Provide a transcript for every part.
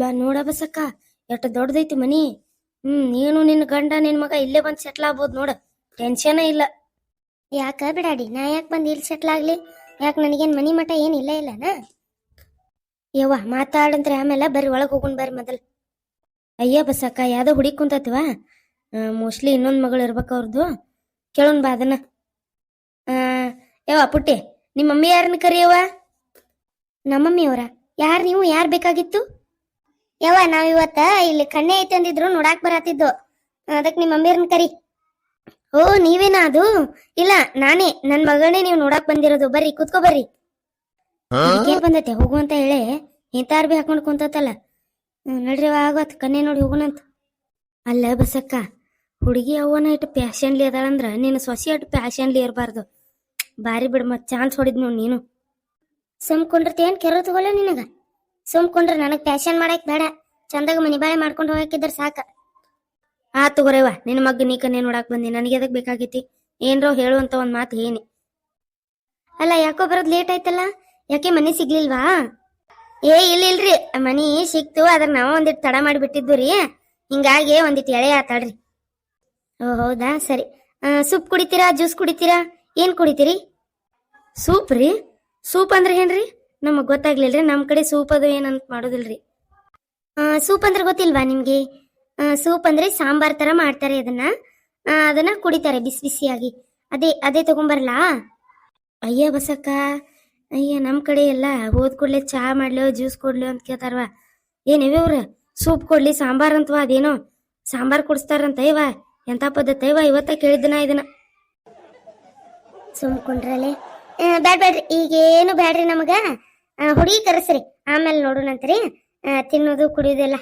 ಬಾ ನೋಡ ಬಸಕ್ಕ ಎಷ್ಟು ದೊಡ್ಡದೈತಿ ಮನಿ. ಹ್ಮ್ ನೀನು ನಿನ್ನ ಗಂಡ ನಿನ್ ಮಗ ಇಲ್ಲೇ ಬಂದ್ ಸೆಟ್ಲ್ ಆಗ್ಬೋದು ನೋಡ. ಟೆನ್ಷನ್ ಇಲ್ಲ. ಯಾಕ ಬಿಡಾಡಿ? ನಾ ಯಾಕೆ ಬಂದು ಇಲ್ಲಿ ಸೆಟ್ಲ್ ಆಗ್ಲಿ? ಯಾಕೆ ನನಗೇನು ಮನಿ ಮಠ ಏನು ಇಲ್ಲ ಇಲ್ಲನ ಯವ್ವ ಮಾತಾಡಂತ್ರಿ ಆಮೇಲೆ ಬರ್ರಿ ಒಳಗೆ ಹೋಗುಣ್ ಬರ್ರಿ ಮೊದಲ್. ಅಯ್ಯ ಬಸಕ್ಕ ಯಾವ್ದೋ ಹುಡಿ ಕುಂತತ್ವ? ಮೋಸ್ಟ್ಲಿ ಇನ್ನೊಂದ್ ಮಗಳು ಇರ್ಬೇಕು ಅವ್ರದ್ದು ಕೇಳೋನ್ ಬಾ ಅದನ್ನ. ಯವ್ವ ಪುಟ್ಟಿ ನಿಮ್ಮ ಮಮ್ಮಿ ಯಾರನ್ನ ಕರಿಯವ್ವ? ನಮ್ಮಮ್ಮಿ ಅವರ ಯಾರು ನೀವು? ಯಾರು ಬೇಕಾಗಿತ್ತು? ಯವ್ವ ನಾವ್ ಇವತ್ತ ಇಲ್ಲಿ ಕಣ್ಣೆ ಐತೆ ಅಂದಿದ್ರು ನೋಡಾಕ್ ಬರತ್ತಿದ್ದು. ಅದಕ್ ನಿಮ್ಮ ಅಮ್ಮಿರನ್ ಕರಿ. ಓ ನೀವೇನಾ ಅದು? ಇಲ್ಲ ನಾನೇ. ನನ್ ಮಗಳನ್ನೇ ನೀವು ನೋಡಾಕ್ ಬಂದಿರೋದು. ಬರ್ರಿ ಕುತ್ಕೋ ಬರ್ರಿ. ಏನ್ ಬಂದೈತೆ? ಹೋಗು ಅಂತ ಹೇಳಿ. ಇಂತ ಅರ್ಬಿ ಹಾಕೊಂಡ್ ಕುಂತತ್ತಲ್ಲ ನಡ್ರಿ ಆಗತ್ ಕನ್ನೆ ನೋಡಿ ಹೋಗುಣಂತ ಅಲ್ಲ ಬಸಕ್ಕ ಹುಡುಗಿ ಅವನ ಇಟ್ಟು ಪ್ಯಾಷನ್ಲಿ ಅದಾಳಂದ್ರ ನೀನು ಸೊಸಿ ಅಟ್ಟು ಪ್ಯಾಷನ್ಲಿ ಇರಬಾರ್ದು. ಬಾರಿ ಬಿಡ್ ಮತ್ ಚಾನ್ಸ್ ಹೊಡಿದ್ ನೋಡ್ ನೀನು. ಸುಮ್ಕೊಂಡ್ರತಿ ಏನ್ ಕೆರೋ ತಗೋಲ್ಲ ನಿನಗ? ಸುಮ್ಕೊಂಡ್ರ ನನಗ್ ಪ್ಯಾಶನ್ ಮಾಡಕ್ ಬೇಡ. ಚಂದಾಗ ಮನಿ ಬಾಳೆ ಮಾಡ್ಕೊಂಡು ಹೋಗಕ್ಕಿದ್ರ ಸಾಕ. ಆ ತಗೋರೇವ ನಿನ್ನ ಮಗ್ ನೀ ಕನ್ನೇ ನೋಡಾಕ್ ಬಂದಿ, ನನಗೆ ಅದಕ್ಕೆ ಬೇಕಾಗೈತಿ? ಏನ್ರೋ ಹೇಳುವಂತ ಒಂದ್ ಮಾತು ಏನಿ ಅಲ್ಲ, ಯಾಕೋ ಬರೋದ್ ಲೇಟ್ ಆಯ್ತಲ್ಲ? ಯಾಕೆ ಮನೆ ಸಿಗ್ಲಿಲ್ವಾ? ಏ ಇಲ್ಲ ಇಲ್ರಿ. ಮನಿ ಸಿಕ್ತು, ಅದ್ರ ನಾವು ಒಂದಿಟ್ ತಡ ಮಾಡಿಬಿಟ್ಟಿದ್ದು ರೀ. ಹಿಂಗಾಗಿ ಒಂದಿಟ್ ಎಳೆ ಆತಾಡ್ರಿ ಓ, ಹೌದಾ? ಸರಿ. ಸೂಪ್ ಕುಡಿತೀರಾ, ಜ್ಯೂಸ್ ಕುಡಿತೀರಾ? ಏನ್ ಕುಡಿತೀರಿ? ಸೂಪ್ ರೀ ಸೂಪ್ ಅಂದ್ರೆ ಏನ್ರಿ? ನಮಗ್ ಗೊತ್ತಾಗ್ಲಿಲ್ರಿ, ನಮ್ ಕಡೆ ಸೂಪ್ ಅದು ಏನಂತ ಮಾಡೋದಿಲ್ರಿ. ಸೂಪ್ ಅಂದ್ರೆ ಗೊತ್ತಿಲ್ವಾ ನಿಮ್ಗೆ? ಸೂಪ್ ಅಂದ್ರೆ ಸಾಂಬಾರ್ ತರ ಮಾಡ್ತಾರೆ ಅದನ್ನ ಅದನ್ನ ಕುಡಿತಾರೆ ಬಿಸಿ ಬಿಸಿಯಾಗಿ. ಅದೇ ಅದೇ ತಗೊಂಬರ್ಲ? ಅಯ್ಯ ಬಸಕ್ಕ, ಅಯ್ಯ ನಮ್ ಕಡೆ ಎಲ್ಲ ಹೋದ್ ಕೂಡ್ಲೆ ಚಹಾ ಮಾಡ್ಲೋ, ಜ್ಯೂಸ್ ಕೊಡ್ಲೋ ಅಂತ ಕೇಳ್ತಾರವ ಏನಿವೆ ಅವ್ರ ಸೂಪ್ ಕೊಡ್ಲಿ, ಸಾಂಬಾರ್ ಅಂತವ ಅದೇನೋ? ಸಾಂಬಾರ್ ಕುಡಿಸ್ತಾರಂತ ಇವ ಎಂತ ಪದ್ಧತಿ ಇವ ಇವತ್ತ ಕೇಳಿದ್ದನ ಇದನ್ನ. ಸುಮ್ಕೊಂಡ್ರಲ್ಲೇ ಬ್ಯಾಡ್ ಬ್ಯಾಡ್ರಿ, ಈಗೇನು ಬ್ಯಾಡ್ರಿ ನಮಗ? ಹುಡುಗಿ ಕರೆಸ್ರಿ. ಆಮೇಲೆ ನೋಡೋಣಂತ್ರಿ ರೀ ತಿನ್ನೋದು ಕುಡಿಯೋದೆಲ್ಲ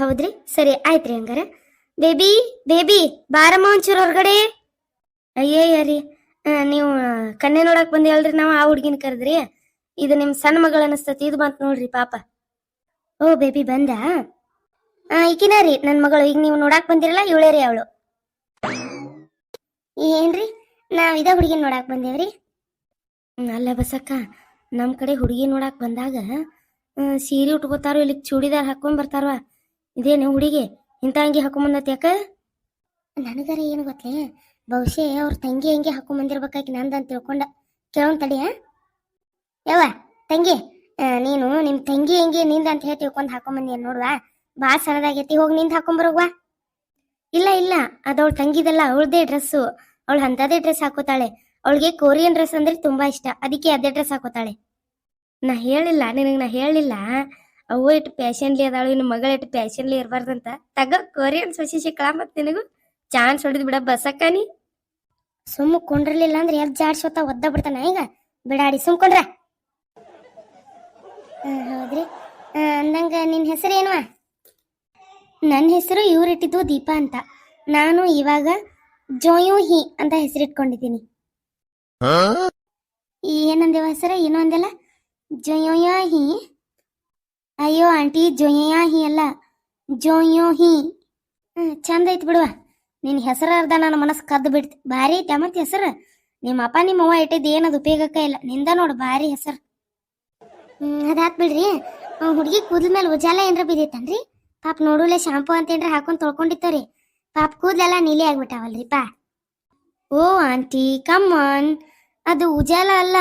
ಹೌದ್ರಿ? ಸರಿ, ಆಯ್ತ್ರಿ ಹಂಗಾರ. ಬೇಬಿ ಬೇಬಿ, ಬಾರಮ್ಮ ಒಂಚೂರು ಹೊರಗಡೆ. ಅಯ್ಯೇ ರೀ ನೀವು ಕಣ್ಣೆ ನೋಡಕ್ ಬಂದಿವಲ್ರಿ ನಾವು ಆ ಹುಡುಗಿನ ಕರೆದ್ರಿ. ಇದು ನಿಮ್ ಸಣ್ಣ ಮಗಳ ಅನಸ್ತತಿ. ಇದು ಬಂತ ನೋಡ್ರಿ ಪಾಪ. ಓ, ಬೇಬಿ ಬಂದ? ಈಕಿನ ರೀ ನನ್ನ ಮಗಳು. ಈಗ ನೀವು ನೋಡಾಕ್ ಬಂದಿರಲ್ಲ, ಇವಳೇ ರೀ ಅವಳು. ಏನ್ರಿ? ನಾವ್ ಇದ ಹುಡುಗಿನ ನೋಡಾಕ್ ಬಂದೇವ್ರಿ? ಅಲ್ಲ ಬಸಕ್ಕ. ನಮ್ ಕಡೆ ಹುಡುಗಿ ನೋಡಕ್ ಬಂದಾಗ ಸೀರೆ ಉಟ್ಕೋತಾರೋ ಇಲ್ಲಿ ಚೂಡಿದಾರ್ ಹಾಕೊಂಡ್ ಬರ್ತಾರವ? ಇದೇನು ಹುಡುಗಿ? ಇಂಥ ಅಂಗಿ ಹಾಕೊಂಡ್ ಬಂದತ್ ಯಾಕ? ನನಗರ ಏನು ಗೊತ್ತೇ? ಬಹುಶಃ ಅವ್ರ ತಂಗಿ ಹಂಗೆ ಹಾಕೊಂಬಂದಿರ್ಬೇಕಾಗಿ ನಂದು ಅಂತ ತಿಳ್ಕೊಂಡ. ಕೇಳೋನ್ ತಡಿಯ ಯವ್ವ, ತಂಗಿ ನೀನು ನಿಮ್ ತಂಗಿ ಹೆಂಗೆ ನಿಂದ ಅಂತ ಹೇಳಿ ತಿಳ್ಕೊಂಡ್ ಹಾಕೊಂಬಂದಿ ನೋಡುವ? ಬಾ ಸಣ್ಣದಾಗೈತಿ, ಹೋಗಿ ನಿಂದ ಹಾಕೊಂಡ್ ಇಲ್ಲ ಇಲ್ಲ ಅದವಳ ತಂಗಿದಲ್ಲ, ಅವಳದೇ ಡ್ರೆಸ್ಸು. ಅವಳು ಅಂತದೇ ಡ್ರೆಸ್ ಹಾಕೋತಾಳೆ. ಅವಳಿಗೆ ಕೊರಿಯನ್ ಡ್ರೆಸ್ ಅಂದ್ರೆ ತುಂಬಾ ಇಷ್ಟ. ಅದಕ್ಕೆ ಅದೇ ಡ್ರೆಸ್ ಹಾಕೋತಾಳೆ. ನಾ ಹೇಳಿಲ್ಲ, ನಿನಗೆ ನಾ ಹೇಳಿಲ್ಲ. ಅವು ಇಟ್ಟು ಪ್ಯಾಶನ್ಲಿ ಅದಾಳು, ಇನ್ನು ಮಗಳ ಇಟ್ಟು ಪ್ಯಾಶನ್ಲಿ ಇರಬಾರ್ದಂತ. ತಗ ಕೊರಿಯನ್ ಸಸಿ ಸಿಕ್ಕಳ ಮತ್ತೆ ನಿನಗೂ. ಚಾನ್ಸ್ ಹೊಡೆದು ಬಿಡ ಬಸಕ್ಕನಿ ಸುಮ್ಮ ಕೊಂಡಿರ್ಲಿಲ್ಲ ಅಂದ್ರೆ ಎದ್ ಜಾಡ್ಸೋತ ಒದ್ದ ಬಿಡ್ತಾನ ಈಗ? ಬಿಡಾಡಿ ಸುಮ್ಕೊಂಡ್ರ ಹೌದ್ರಿ. ಅಂದಂಗ ನಿನ್ ಹೆಸರು ಏನುವ ನನ್ನ ಹೆಸರು ಇವ್ರಿಟ್ಟಿದ್ದು ದೀಪಾ ಅಂತ. ನಾನು ಇವಾಗ ಜೋಯು ಹಿ ಅಂತ ಹೆಸರಿಟ್ಕೊಂಡಿದ್ದೀನಿ. ಏನಂದೇವ ಸರ ಏನು ಅಂದಲ್ಲ? ಜೊಯೋಯ ಹಿ. ಅಯ್ಯೋ, ಆಂಟಿ, ಜೊಯ್ಯ ಹಿ ಅಲ್ಲ. ಜೋಯೋ ಹಿ. ಚಂದ ಐತ್ ಬಿಡುವ. ನಿನ್ ಹೆಸರು ಅರ್ಧ ನನ್ನ ಮನಸ್ಸು ಕದ್ದು ಬಿಡ್ತು. ಭಾರಿ ಐತೆ ಮತ್ತೆ ಹೆಸರು. ನಿಮ್ಮ ಅಪ್ಪ, ನಿಮ್ಮ ಅವ್ವ ಇಟ್ಟಿದ್ದು ಏನದು ಉಪಯೋಗಕ್ಕ ಇಲ್ಲ. ನಿಂದ ನೋಡು, ಭಾರಿ ಹೆಸರು. ಅದಾತ್ ಬಿಡ್ರಿ. ಹುಡುಗಿ ಕೂದಲ ಮೇಲೆ ಉಜಾಲ ಏನ್ರ ಬಿದ್ದೈತನ್ರಿ? ಪಾಪ ನೋಡುಲೆ ಶಾಂಪೂ ಅಂತ ಏನ್ರ ಹಾಕೊಂಡ್ ತೊಳ್ಕೊಂಡಿತ್ತವ್ರಿ. ಪಾಪ ಕೂದಲೆಲ್ಲ ನೀಲಿ ಆಗ್ಬಿಟ್ಟಾವಲ್ರಿ ಪಾ. Oh, aunty, come on. ಅದು ಉಜಾಲ ಅಲ್ಲ.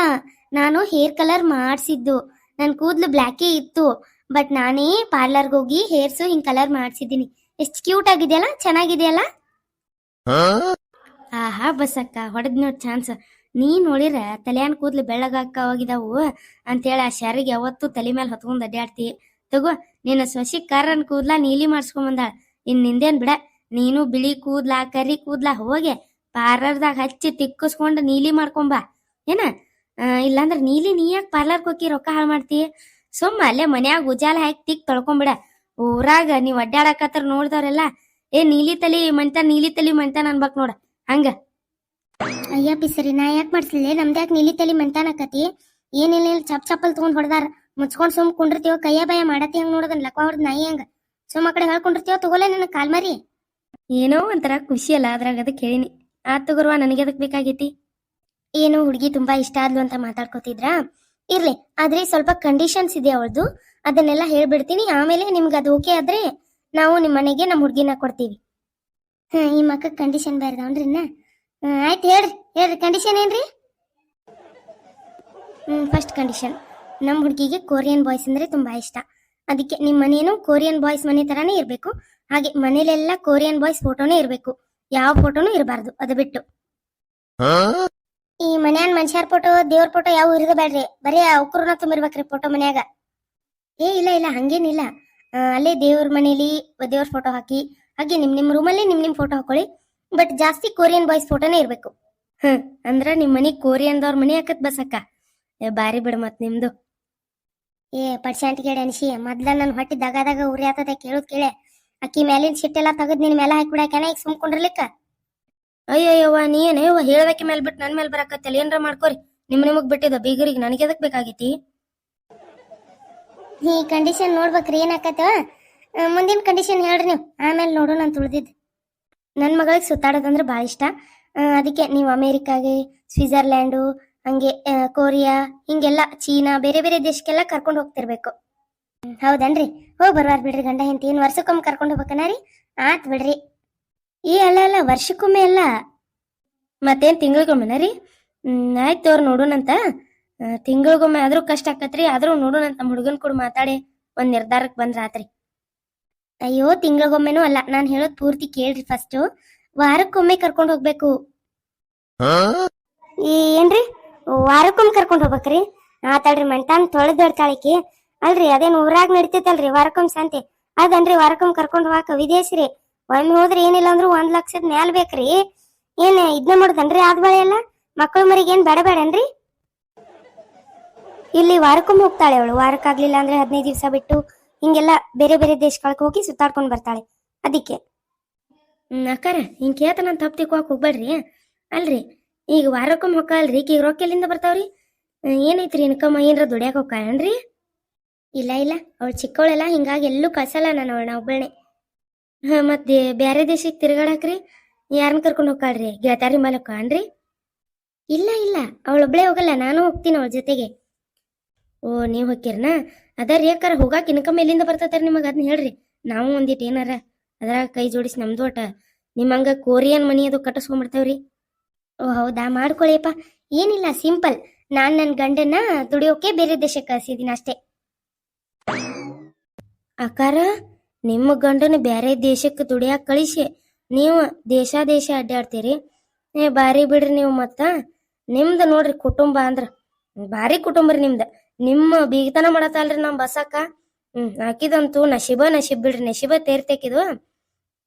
ನಾನು ಹೇರ್ ಕಲರ್ ಮಾಡಿಸಿದ್ದು. ನನ್ನ ಕೂದಲು ಬ್ಲ್ಯಾಕೇ ಇತ್ತು. ಬಟ್ ನಾನೇ ಪಾರ್ಲರ್ಗೆ ಹೋಗಿ ಹೇರ್ಸು ಹಿಂಗ್ ಕಲರ್ ಮಾಡಿಸಿದ್ದೀನಿ. ಎಷ್ಟು ಕ್ಯೂಟ್ ಆಗಿದೆಯಲ್ಲ? ಚೆನ್ನಾಗಿದೆಯಲ್ಲ? ಆಹಾ ಬಸಕ್ಕ ಹೊಡೆದ್ ನೋಡ್ ಚಾನ್ಸ್. ನೀ ನೋಡಿರ ತಲೆಯನ್ ಕೂದಲು ಬೆಳ್ಳಗಾಕ ಹೋಗಿದಾವು ಅಂತೇಳಿ ಆ ಶರಿಗೆ ಯಾವತ್ತು ತಲೆ ಮೇಲೆ ಹೊತ್ಕೊಂಡ್ ಅಡ್ಡಾಡ್ತಿ ತಗೋ ನಿನ್ನ ಸೊಸಿ ಕರ್ರನ್ ಕೂದ್ಲ ನೀಲಿ ಮಾಡ್ಸ್ಕೊಂಡ್ ಬಂದಾಳ. ಇನ್ ನಿಂದೇನ್ ಬಿಡ. ನೀನು ಬಿಳಿ ಕೂದ್ಲ ಕರಿ ಕೂದ್ಲ ಹೋಗಿ. ಪಾರ್ಲರ್ದಾಗ ಹಚ್ಚಿ ತಿಕ್ಕಿಸ್ಕೊಂಡು ನೀಲಿ ಮಾಡ್ಕೊಂಬ ಏನ? ಆ, ಇಲ್ಲಾಂದ್ರ ನೀಲಿ ನೀ ಯಾಕೆ ಪಾರ್ಲರ್ಗೆ ಹೋಗಿ ರೊಕ್ಕ ಹಾಳು ಮಾಡ್ತಿ? ಸುಮ್ಮ ಅಲ್ಲೇ ಮನ್ಯಾಗ ಉಜಾಲ ಹಾಕಿ ತಿಕ್ ತೊಳ್ಕೊಂಬಿಡ. ಊರಾಗ ನೀವ್ ಅಡ್ಡಾಡಕತ್ತಾರ ನೋಡ್ದವ್ರೆಲ್ಲ ಏ ನೀಲಿ ತಲಿ ಮಂತ ನೀಲಿ ತಲಿ ಮಂತ ಅನ್ಬಕ್ ನೋಡ. ಹಂಗ. ಅಯ್ಯ ಪಿಸರಿ ನಾ ಯಾಕೆ ಮಾಡಿಸ್ಲಿಲ್ಲ ನಮ್ದ್ಯಾಕೆ ನೀಲಿ ತಲಿ ಮಂತಾನಕತಿ ಏನಿಲ್ಲ ಚಪ್ ಚಪ್ಪಲ್ ತಗೊಂಡ್ ಹೊಡ್ದಾರ. ಮುಚ್ಕೊಂಡ್ ಸುಮ್ ಕುಂಡಿರ್ತೀವ ಕೈಯ ಬಾಯ ಮಾಡತಿ ಹಂಗ ನೋಡದನ್ ಲಕ್ಕ ಹೊಡೆದ್ ನಾಯಿ ಹಂಗ. ಸುಮ್ ಆ ಕಡೆ ಹೇಳ್ಕೊಂಡಿರ್ತೀವ ತಗೋಲೆ ನನ್ನ ಕಾಲ್ ಮರಿ ಏನೋ ಒಂಥರ ಖುಷಿ ಅಲ್ಲ ಅದ್ರಾಗ ಅದಕ್ಕೆ ಹೇಳಿನಿ. ಆತ್ ತಗೋರ್ವ ನನಗೆ ಅದಕ್ಕೆ ಬೇಕಾಗೈತಿ? ಏನು ಹುಡುಗಿ ತುಂಬಾ ಇಷ್ಟ ಆದ್ಲು ಅಂತ ಮಾತಾಡ್ಕೋತಿದ್ರ? ಇರ್ಲಿ, ಆದ್ರೆ ಸ್ವಲ್ಪ ಕಂಡೀಷನ್ಸ್ ಇದೆ ಅವಳದು. ಅದನ್ನೆಲ್ಲ ಹೇಳ್ಬಿಡ್ತೀನಿ. ಆಮೇಲೆ ನಿಮ್ಗೆ ಅದು ಓಕೆ ಆದ್ರೆ ನಾವು ನಿಮ್ಮ ಮನೆಗೆ ನಮ್ಮ ಹುಡುಗಿನ ಕೊಡ್ತೀವಿ. ಹಾ ಈ ಮಕ್ಕ ಕಂಡೀಷನ್ ಬೇರೆದವನ್ರಿ ಆಯ್ತು ಹೇಳ್ರಿ ಹೇಳ್ರಿ. ಕಂಡೀಷನ್ ಏನ್ರಿ? ಹ್ಮ್ ಫಸ್ಟ್ ಕಂಡೀಷನ್ ನಮ್ಮ ಹುಡುಗಿಗೆ ಕೊರಿಯನ್ ಬಾಯ್ಸ್ ಅಂದ್ರೆ ತುಂಬಾ ಇಷ್ಟ. ಅದಕ್ಕೆ ನಿಮ್ಮ ಮನೇನು ಕೊರಿಯನ್ ಬಾಯ್ಸ್ ಮನೆ ತರಾನೇ ಇರಬೇಕು. ಹಾಗೆ ಮನೇಲೆಲ್ಲ ಕೊರಿಯನ್ ಬಾಯ್ಸ್ ಫೋಟೋನೇ ಇರಬೇಕು. ಯಾವ ಫೋಟೋನು ಇರಬಾರ್ದು. ಅದು ಬಿಟ್ಟು. ಈ ಮನ್ಯಾನ್ ಮನುಷ್ಯರ ಫೋಟೋ ದೇವ್ರ ಫೋಟೋ ಯಾವ ಇರದ ಬೇಡ್ರಿ ಬರೀ ಅವಕ್ರನ್ನ ತುಂಬಿರ್ಬೇಕ್ರಿ ಫೋಟೋ ಮನ್ಯಾಗ. ಏ, ಇಲ್ಲ ಇಲ್ಲ, ಹಂಗೇನಿಲ್ಲ. ಅಲ್ಲೇ ದೇವ್ರ ಮನೇಲಿ ದೇವ್ರ ಫೋಟೋ ಹಾಕಿ, ಹಾಗೆ ನಿಮ್ ನಿಮ್ ರೂಮಲ್ಲಿ ನಿಮ್ ನಿಮ್ ಫೋಟೋ ಹಾಕೊಳ್ಳಿ. ಬಟ್ ಜಾಸ್ತಿ ಕೊರಿಯನ್ ಬಾಯ್ಸ್ ಫೋಟೋನೇ ಇರ್ಬೇಕು. ಹ್ಮ್, ಅಂದ್ರ ನಿಮ್ ಮನಿ ಕೋರಿಯನ್ದವ್ರ ಮನಿ ಹಾಕತ್ ಬಸಕ್ಕ? ಬಾರಿ ಬಿಡ ಮತ್ ನಿಮ್ದು. ಏ ಪಡ್ಸಂಟ್ ಕೇಳಿ ಅನಿಸಿ ಮೊದ್ಲ ನನ್ ಹೊಟ್ಟಿ ದಗದಾಗ ಉರಿ ಆತದ ಕೇಳುದ್ ಕೇಳೆ. ಅಕ್ಕಿ ಮ್ಯಾಲಿನ ಸಿಟ್ಟೆಲ್ಲ ತಗದ್ ನಿನ್ ಮೇಲೆ ಹಾಕ್ಬಿಡಾಕನ ಈಗ ಸುಮ್ಕೊಂಡಿರ್ಲಿಕ್ಕ? ಅಯ್ಯಯ್ಯವ್ವ ನೀ ಏನೇವ ಹೇಳದಕ್ಕೆ ಮೇಲೆ ಬಿಟ್ಟು ನನ್ನ ಮೇಲೆ ಬರಕತ್ತಲ್ಲ ಏನ್ರ ಮಾಡ್ಕೋರಿ. ನಿಮ್ ನಿಮಗ್ ಬಿಟ್ಟಿದ ಬೀಗರಿಗೆ ನನಗೆ ಎದಕ್ ಬೇಕಾಗೈತಿ? ಈ ಕಂಡೀಷನ್ ನೋಡ್ಬೇಕ್ರಿ ಏನಾಕತ್ತ? ಮುಂದಿನ ಕಂಡೀಷನ್ ಹೇಳ್ರಿ ನೀವು. ಆಮೇಲೆ ನೋಡು ನಾನು ತುಳ್ದಿದ್ದು. ನನ್ನ ಮಗಳಿಗೆ ಸುತ್ತಾಡೋದಂದ್ರೆ ಭಾಳ ಇಷ್ಟ. ಆ, ಅದಕ್ಕೆ ನೀವು ಅಮೇರಿಕಾಗೆ ಸ್ವಿಟ್ಜರ್ಲ್ಯಾಂಡು ಹಂಗೆ ಆ, ಕೊರಿಯಾ ಹಿಂಗೆಲ್ಲ ಚೀನಾ ಬೇರೆ ಬೇರೆ ದೇಶಕ್ಕೆಲ್ಲ ಕರ್ಕೊಂಡು ಹೋಗ್ತಿರ್ಬೇಕು. ಹೌದನ್ರಿ? ಹೋಗ್ ಬರ್ವಾರ್ ಬಿಡ್ರಿ ಗಂಡ ಹೆಂಡತಿ. ಏನು ವರ್ಷಕ್ಕೊಮ್ಮೆ ಕರ್ಕೊಂಡು ಹೋಗ್ಬೇಕನ ರೀ? ಆತ್ ಬಿಡ್ರಿ. ಏ, ಅಲ್ಲ ಅಲ್ಲ, ವರ್ಷಕ್ಕೊಮ್ಮೆ ಅಲ್ಲ. ಮತ್ತೇನ್ ತಿಂಗಳಿಗೊಮ್ಮೆನ ರೀ? ಹ್ಮ್, ಆಯ್ತು ಅವ್ರು ನೋಡೋಣಂತ. ತಿಂಗಳಿಗೊಮ್ಮೆ ಆದ್ರೂ ಕಷ್ಟ ಆಕತ್ರಿ, ಆದ್ರೂ ನೋಡೋಣಂತ ನಮ್ಮ ಹುಡುಗನ್ ಕೂಡ ಮಾತಾಡಿ, ಒಂದ್ ನಿರ್ಧಾರಕ್ಕೆ ಬಂದ್ ರಾತ್ರಿ. ಅಯ್ಯೋ, ತಿಂಗಳಿಗೊಮ್ಮೆನೂ ಅಲ್ಲ, ನಾನು ಹೇಳೋದ್ ಪೂರ್ತಿ ಕೇಳ್ರಿ ಫಸ್ಟ್ ವಾರಕ್ಕೊಮ್ಮೆ ಕರ್ಕೊಂಡು ಹೋಗ್ಬೇಕು. ಈ ಏನ್ರಿ? ವಾರಕ್ಕೊಮ್ಮೆ ಕರ್ಕೊಂಡು ಹೋಗ್ಬೇಕ್ರಿ? ಮಾತಾಡ್ರಿ ಮಂಟಾನ್ ತೊಳೆದಡ್ತಾಳಿಕಿ ಅಲ್ರಿ, ಅದೇನ್ ಊರಾಗ ನಡಿತೈತಲ್ರಿ, ವಾರಕ್ಕೊಮ್ಮೆ ಸಂತೆ. ಅದನ್ರಿ ವಾರಕ್ಕೊಮ್ಮೆ ಕರ್ಕೊಂಡು ಹೋಗಾಕ ವಿದೇಶ್ರಿ ಒಮ್ಮೆ ಹೋದ್ರೆ ಏನಿಲ್ಲ ಅಂದ್ರು ಒಂದ್ ಲಕ್ಷದ ಮ್ಯಾಲ್ ಬೇಕ್ರಿ. ಏನ್ ಇದನ್ನ ಮಾಡುದನ್ರಿ ಆದ್ ಬಳೆ ಎಲ್ಲ? ಮಕ್ಕಳ ಮರಿಗೆ ಏನ್ ಬೇಡ ಬೇಡನ್ರಿ ಇಲ್ಲಿ ವಾರಕ್ಕೊಮ್ಮೆ ಹೋಗ್ತಾಳೆ ಅವಳು. ವಾರಕ್ಕಾಗ್ಲಿಲ್ಲ ಅಂದ್ರೆ ಹದಿನೈದು ದಿವಸ ಬಿಟ್ಟು ಹಿಂಗೆಲ್ಲ ಬೇರೆ ಬೇರೆ ದೇಶಗಳಿಗೆ ಹೋಗಿ ಸುತ್ತಾಡ್ಕೊಂಡು ಬರ್ತಾಳೆ. ಅದಕ್ಕೆ. ಅಕ್ಕಾರ, ಹಿಂಗ್ ಕೇತ ನಾನು ತಿಕ್ಕೋಕ್ ಹೋಗ್ಬೇಡ್ರಿ. ಅಲ್ರಿ, ಈಗ ವಾರಕ್ಕೊಮ್ಮೆ ಹೊಕ್ಕಲ್ರಿ ಈಗ ರೊಕ್ಕ ಎಲ್ಲಿಂದ ಬರ್ತಾವ್ರಿ ಏನೈತ್ರಿ ಇನ್ಕಮ್ ಏನ್ರ ದುಡಿಯಾಕ ಹೋಗ್ಕಾಳನ್ರಿ? ಇಲ್ಲ ಇಲ್ಲ, ಅವಳು ಚಿಕ್ಕವಳೆಲ್ಲ ಹಿಂಗಾಗಿ ಎಲ್ಲೂ ಕಳ್ಸಲ್ಲ ನಾನು ಅವಳನ್ನ ಒಬ್ಬಳನೆ ಹಾ, ಮತ್ತೆ ಬ್ಯಾರೆ ದೇಶಕ್ಕೆ ತಿರ್ಗಾಡಕ್ರಿ? ಯಾರನ್ನ ಕರ್ಕೊಂಡು ಹೋಗ್ಕಾಳ್ರಿ ಗೆಳತಾರಿ ಮಾಲಕ ಅನ್ರಿ ಇಲ್ಲ ಇಲ್ಲ. ಅವಳೊಬ್ಳೆ ಹೋಗಲ್ಲ. ನಾನು ಹೋಗ್ತೀನಿ ಅವಳ ಜೊತೆಗೆ. ಓ, ನೀವ್ ಹೋಗ್ಕಿರ್ನ ಅದರಿ ಯಾಕಾರ ಹೋಗಾಕ ಇನ್ಕಮ್ ಎಲ್ಲಿಂದ ಬರ್ತೈತ್ರಿ ನಿಮಗ? ಅದನ್ನ ಹೇಳ್ರಿ. ನಾವು ಒಂದಿಟ್ ಏನಾರ ಅದ್ರಾಗ ಕೈ ಜೋಡಿಸಿ ನಮ್ದು ಒಟ ನಿಮ್ಮಂಗ ಕೋರಿಯನ್ ಮನಿ ಅದು ಕಟ್ಟಿಸ್ಕೊಂಡ್ಬಿಡ್ತಾವ್ರಿ. ಓ, ಹೌದಾ? ಮಾಡ್ಕೊಳಿಯಪ್ಪ ಏನಿಲ್ಲ, ಸಿಂಪಲ್. ನಾನ್ ನನ್ನ ಗಂಡನ್ನ ದುಡಿಯೋಕೆ ಬೇರೆ ದೇಶಕ್ಕೆ ಕಳ್ಸಿದೀನಿ ಅಷ್ಟೇ. ಅಕಾರ ನಿಮ್ಮ ಗಂಡನ ಬೇರೆ ದೇಶಕ್ಕೆ ದುಡಿಯಾಕ ಕಳಿಸಿ ನೀವು ದೇಶ ದೇಶ ಅಡ್ಡಾಡ್ತೀರಿ. ಏ ಬಾರಿ ಬಿಡ್ರಿ ನೀವು ಮತ್ತ. ನಿಮ್ದು ನೋಡ್ರಿ ಕುಟುಂಬ ಅಂದ್ರ ಭಾರಿ ಕುಟುಂಬ ರೀ ನಿಮ್ದ. ನಿಮ್ಮ ಬೀಗತನ ಮಾಡತ್ತಲ್ರಿ ನಮ್ ಬಸಕ್ಕ. ಹ್ಮ್ ಹಾಕಿದಂತೂ ನಶೀಬ ನಶೀಬ್ ಬಿಡ್ರಿ ನಶೀಬ ತೇರ್ತೇಕಿದು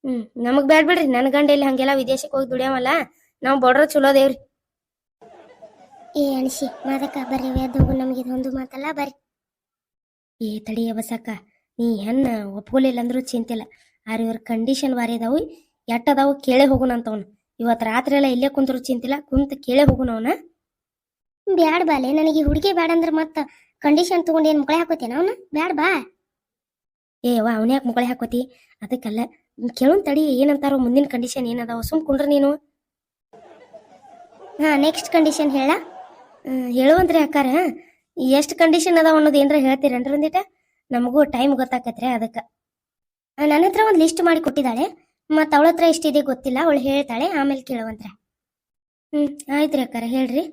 ಹ್ಮ್ ನಮಗ್ ಬ್ಯಾಡ್ ಬಿಡ್ರಿ ನನ್ ಗಂಡ ಇಲ್ಲಿ ಹಂಗೆಲ್ಲ ವಿದೇಶಕ್ಕೆ ಹೋಗಿ ದುಡಿಯಾವಲ್ಲ ನಾವು ಬಡ್ರ ಚಲೋ ದೇವ್ರಿ ಏ ಅನ್ಸಿ ಮಾದಕ ಬರ್ರಿ ಹೋಗು ನಮಗೆ ಇದೊಂದು ಮಾತಲ್ಲ ಬರ್ರಿ. ಏ ತಡಿಯ ಬಸಕ್ಕ ನೀ ಹೆಣ್ಣ ಒಪ್ಕೊಲಿಲ್ಲ ಅಂದ್ರೂ ಚಿಂತಿಲ್ಲ. ಆರ್ ಇವ್ರ ಕಂಡೀಷನ್ ಬಾರಿ ಅದಾವು, ಎಟ್ ಅದಾವು ಕೇಳೇ ಹೋಗುಣ ಅಂತವ್ನು. ಇವತ್ ರಾತ್ರಿ ಎಲ್ಲ ಇಲ್ಲೇ ಕುಂತ್ರು ಚಿಂತಿಲ್ಲ, ಕುಂತ ಕೇಳೇ ಹೋಗುಣ ಅವನ. ಬ್ಯಾಡ ಬಾಲೆ ನನಗೆ ಹುಡುಗಿ ಬ್ಯಾಡ ಅಂದ್ರೆ ಮತ್ತ ಕಂಡೀಷನ್ ತಗೊಂಡು ಏನ್ ಮಕ್ಕಳೇ ಹಾಕೋತೇನ ಅವನ? ಬ್ಯಾಡ ಬಾ. ಏ ವಾ ಅವನ ಯಾಕೆ ಮುಗಳೇ ಹಾಕೋತಿ? ಅದಕ್ಕಲ್ಲ, ಕೇಳೋನ್ ತಡಿ, ಏನಂತಾರೋ ಮುಂದಿನ ಕಂಡೀಷನ್ ಏನದಾವ ಸುಮ್ ಕುಂಡ್ರ ನೀನು. ಹಾ ನೆಕ್ಸ್ಟ್ ಕಂಡೀಷನ್ ಹೇಳ. ಹೇಳುವಂತ್ರಿ ಅಕ್ಕಾರ. ಎಷ್ಟು ಕಂಡೀಷನ್ ಅದಾವ ಅನ್ನೋದು ಏನ್ರ ಹೇಳ್ತೀರೇನ್ರಿ ಒಂದಿಟ? ನಮಗೂ ಟೈಮ್ ಗೊತ್ತಾಕತ್ರಿ ಅದಕ್ಕ. ನನ್ನ ಹತ್ರ ಒಂದು ಲಿಸ್ಟ್ ಮಾಡಿ ಕೊಟ್ಟಿದ್ದಾಳೆ. ಮತ್ತು ಅವಳ ಹತ್ರ ಇಷ್ಟಿದೆ ಗೊತ್ತಿಲ್ಲ, ಅವಳು ಹೇಳ್ತಾಳೆ, ಆಮೇಲೆ ಕೇಳುವಂತ್ರ ಹ್ಮ್, ಆಯ್ತ್ರಿ ಅಕ್ಕಾರ, ಹೇಳ್ರಿ.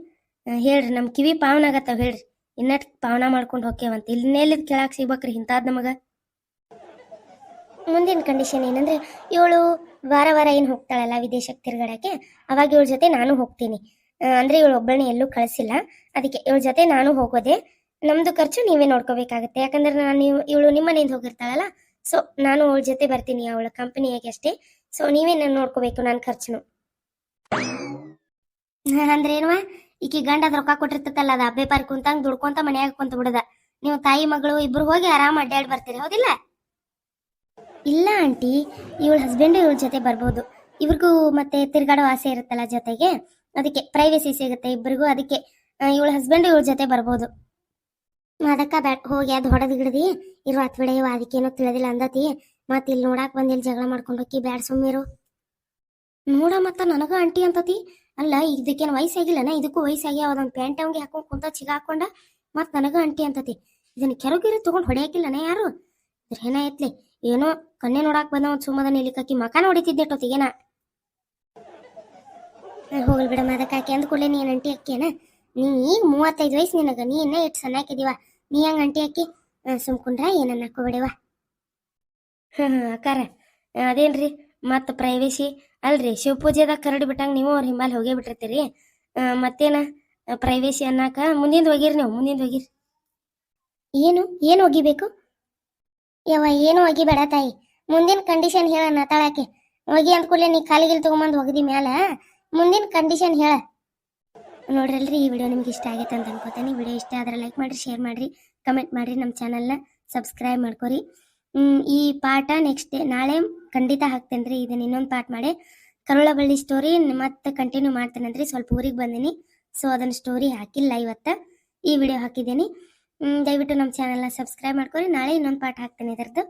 ಹೇಳ್ರಿ, ನಮ್ ಕಿವಿ ಪಾವನ ಆಗತ್ತಾವ ಹೇಳ್ರಿ. ಇನ್ನಟ್ ಪಾವನ ಮಾಡ್ಕೊಂಡು ಹೋಗ್ಯವಂತ ಇನ್ನೆಲ್ಲಿದ್ ಕೇಳಾಕ್ ಸಿಗ್ಬೇಕ್ರಿ ಇಂತಾದ್ ನಮಗ? ಮುಂದಿನ ಕಂಡೀಷನ್ ಏನಂದ್ರೆ, ಇವಳು ವಾರ ವಾರ ಏನು ಹೋಗ್ತಾಳಲ್ಲ ವಿದೇಶಕ್ಕೆ ತಿರ್ಗಾಡಕ್ಕೆ, ಅವಾಗ ಇವಳ ಜೊತೆ ನಾನು ಹೋಗ್ತೀನಿ. ಅಂದ್ರೆ ಇವಳು ಒಬ್ಬಳನ್ನ ಎಲ್ಲೂ ಕಳಿಸಿಲ್ಲ. ಅದಕ್ಕೆ ಇವಳ ಜೊತೆ ನಾನು ಹೋಗೋದೆ ನಮ್ದು ಖರ್ಚು ನೀವೇ ನೋಡ್ಕೋಬೇಕಾಗತ್ತೆ. ಯಾಕಂದ್ರೆ ನಾನು ಇವಳು ನಿಮ್ಮ ಮನೆಯಿಂದ ಹೋಗಿರ್ತಾಳಲ್ಲ ಸೊ ನಾನು ಅವಳ ಜೊತೆ ಬರ್ತೀನಿ, ಅವಳ ಕಂಪನಿಯಾಗೆ ಅಷ್ಟೇ. ಸೊ ನೀವೇ ನಾನು ನೋಡ್ಕೋಬೇಕು ನನ್ನ ಖರ್ಚುನು. ಅಂದ್ರೆ ಏನುವ ಈಕಿ ಗಂಡ ಅದ್ ರೊಕ್ಕ ಕೊಟ್ಟಿರ್ತೈತಲ್ಲ, ಅದ ಅಬ್ಬೆ ಪಾರಿ ಕುಂತಂಗ್ ದುಡ್ಕೊಂತ ಮನ್ಯಾಗ ಕುಂತ ಬಿಡದ. ನೀವು ತಾಯಿ, ಮಗಳು ಇಬ್ರು ಹೋಗಿ ಆರಾಮ್ ಅಡ್ಡಾಡ್ ಬರ್ತೀರಿ, ಹೌದಿಲ್ಲ? ಇಲ್ಲ ಆಂಟಿ, ಇವಳ ಹಸ್ಬೆಂಡ್ ಇವಳ ಜೊತೆ ಬರ್ಬೋದು. ಇವ್ರಿಗೂ ಮತ್ತೆ ತಿರ್ಗಾಡೋ ಆಸೆ ಇರುತ್ತಲ್ಲ ಜೊತೆಗೆ, ಅದಕ್ಕೆ ಪ್ರೈವೇಸಿ ಸಿಗುತ್ತೆ ಇಬ್ಬರಿಗೂ ಅದಕ್ಕೆ ಇವಳ ಹಸ್ಬೆಂಡ್ ಇವಳ ಜೊತೆ ಬರ್ಬೋದು. ಅದಕ್ಕ ಬ್ಯಾಟ್ ಹೋಗಿ ಅದು ಹೊಡೆದ್ ಗಿಡದಿ ಇರೋ ಹತ್ ಬಿಡ ಅದಕ್ಕೇನೋ ತಿಳಿದಿಲ್ಲ ಅಂದತಿ. ಮತ್ ಇಲ್ಲಿ ನೋಡಾಕ್ ಬಂದ್ ಇಲ್ಲಿ ಜಗಳ ಮಾಡ್ಕೊಂಡು ಹೋಗಿ ಬ್ಯಾಡ್ ಸುಮ್ಮಿರು ನೋಡ ಮತ್ತ ನನಗ ಆಂಟಿ ಅಂತತಿ ಅಲ್ಲ ಇದಕ್ಕೇನು ವಯಸ್ಸಾಗಿಲ್ಲನ? ಇದಕ್ಕೂ ವಯಸ್ಸಾಗಿ ಅದೊಂದು ಪ್ಯಾಂಟ್ ಅವ್ಗೆ ಹಾಕೊಂಡ್ ಕುಂತ ಚಿಗ ಹಾಕೊಂಡ ಮತ್ ನನಗ ಅಂಟಿ ಅಂತತಿ ಇದನ್ನ ಕೆರಗಿರು ತಗೊಂಡ್ ಹೊಡೆಯಾಕಿಲ್ಲನ ಯಾರು? ಏನ ಐತ್ಲಿ ಏನೋ ಕಣ್ಣೆ ನೋಡಾಕ್ ಬಂದ ಒಂದ್ ಸುಮ್ಮದ ನಿಲಿಕಾಕಿ ಮಕ ನೋಡಿತಿದ್ದೆಟ್ಟೊತ್ತಿಗೇನ ಹೋಗ್ಲಿ ಬಿಡಮ್ಮ ಅದಕ್ಕೆ ಆಕೆ ಕೂಡಲೇ ನೀನ್ ಅಂಟಿ ಅಕ್ಕೇನ ನೀ ಈಗ ಮೂವತ್ತೈದು ವಯಸ್ಸು ನಿನಗ, ನೀ ಇನ್ನ ಇಟ್ಟು ನೀ ಹಂಗ ಅಂಟಿ ಅಕ್ಕಿ? ಸುಮ್ಕೊಂಡ್ರ ಏನನ್ನ ಹಾಕೋಬೇಡಿವ ಹಾಂ ಹಾಂ ಅಕ್ಕಾರ. ಅದೇನ್ರಿ? ಮತ್ತ ಪ್ರೈವೇಸಿ ಅಲ್ರಿ ಶಿವ ಪೂಜೆದಾಗ ಕರಡಿ ಬಿಟ್ಟಂಗ ನೀವು ಅವ್ರ ಹಿಂಬಾಲ್ ಹೋಗೇ ಬಿಟ್ಟಿರ್ತೀರಿ. ಮತ್ತೇನ? ಪ್ರೈವೇಸಿ ಅನ್ನಾಕ ಮುಂದಿಂದ ಹೋಗಿರಿ ನೀವು ಮುಂದಿಂದ ಹೋಗಿರಿ. ಏನು? ಏನು ಒಗಿಬೇಕು ಯವ್ವ ಏನು ಒಗಿಬೇಡ ತಾಯಿ. ಮುಂದಿನ ಕಂಡೀಷನ್ ಹೇಳ ನತಾಳಾಕೆ ಒಗಿ ಅಂದ್ಕೂಡ್ಲೆ ನೀ ಕಾಲಿಗಿಲ್ ತಗೊಂಬಂದು ಒಗದಿ ಮ್ಯಾಲ. ಮುಂದಿನ ಕಂಡೀಷನ್ ಹೇಳ. ನೋಡ್ರಲ್ರಿ ಈ ವಿಡಿಯೋ ನಿಮ್ಗೆ ಇಷ್ಟ ಆಗೈತೆ ಅಂತ ಅನ್ಕೋತೀನಿ. ವಿಡಿಯೋ ಇಷ್ಟ ಆದರೆ ಲೈಕ್ ಮಾಡಿರಿ ಶೇರ್ ಮಾಡಿರಿ ಕಮೆಂಟ್ ಮಾಡ್ರಿ ನಮ್ಮ ಚಾನಲ್ನ ಸಬ್ಸ್ಕ್ರೈಬ್ ಮಾಡ್ಕೊರಿ. ಈ ಪಾಠ ನೆಕ್ಸ್ಟ್ ಡೇ ನಾಳೆ ಖಂಡಿತ ಹಾಕ್ತೇನೆ ರೀ. ಇದನ್ನ ಇನ್ನೊಂದು ಪಾಠ ಮಾಡಿ. ಕರುಳಬಳ್ಳಿ ಸ್ಟೋರಿ ಮತ್ತೆ ಕಂಟಿನ್ಯೂ ಮಾಡ್ತೇನೆ ಸ್ವಲ್ಪ ಊರಿಗೆ ಬಂದೀನಿ. ಸೊ ಅದನ್ನ ಸ್ಟೋರಿ ಹಾಕಿಲ್ಲ ಇವತ್ತು ಈ ವಿಡಿಯೋ ಹಾಕಿದ್ದೀನಿ. ದಯವಿಟ್ಟು ನಮ್ಮ ಚಾನಲ್ನ ಸಬ್ಸ್ಕ್ರೈಬ್ ಮಾಡ್ಕೊರಿ. ನಾಳೆ ಇನ್ನೊಂದು ಪಾಠ ಹಾಕ್ತೇನೆ ಇದರದ್ದು.